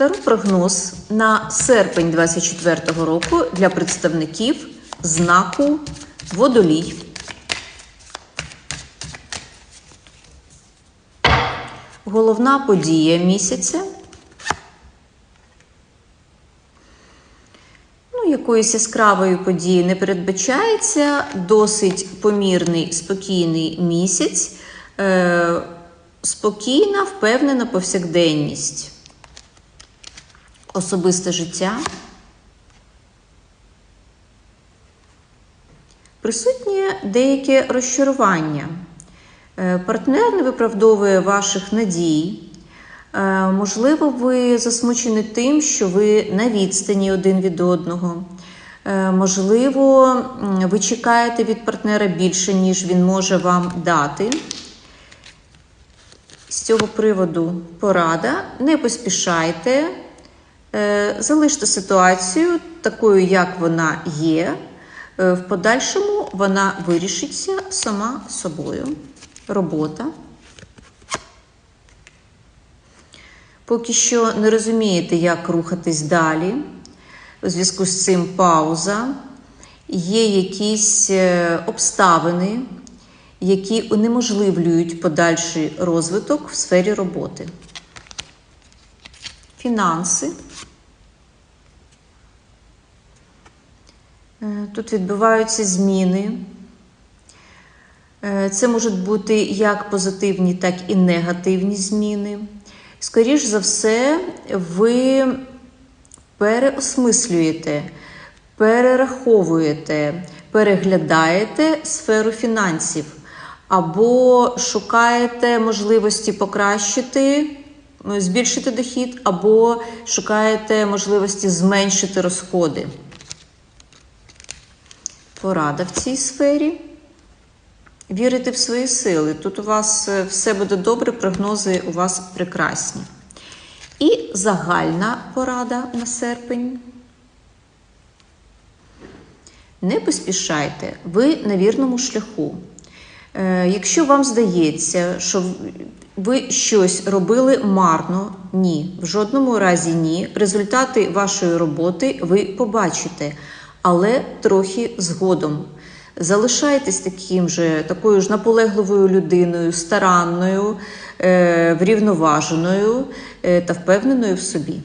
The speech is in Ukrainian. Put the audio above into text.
Таро прогноз на серпень 2024 року для представників знаку Водолій. Головна подія місяця. Ну, якоїсь яскравої події не передбачається. Досить помірний, спокійний місяць. Е, спокійна, впевнена повсякденність. Особисте життя. Присутнє деяке розчарування. Е, Партнер не виправдовує ваших надій. Е, Можливо, ви засмучені тим, що ви на відстані один від одного. Е, Можливо, ви чекаєте від партнера більше, ніж він може вам дати. З цього приводу порада. Не поспішайте, залиште ситуацію такою, як вона є. Е, В подальшому вона вирішиться сама собою. Робота. Поки що не розумієте, як рухатись далі. У зв'язку з цим пауза. Є якісь е, обставини, які унеможливлюють подальший розвиток в сфері роботи. Фінанси. Тут відбуваються зміни. Е, Це можуть бути як позитивні, так і негативні зміни. Скоріш за все, ви переосмислюєте, перераховуєте, переглядаєте сферу фінансів або шукаєте можливості покращити, збільшити дохід, або шукаєте можливості зменшити розходи. Порада в цій сфері. Вірити в свої сили. Тут у вас е, все буде добре, прогнози у вас прекрасні. І загальна порада на серпень. Не поспішайте, ви на вірному шляху. Е, Якщо вам здається, що ви щось робили марно, ні, в жодному разі ні. Результати вашої роботи ви побачите, але трохи згодом. Залишайтесь таким же, такою ж наполегливою людиною, старанною, е, врівноваженою е, та впевненою в собі.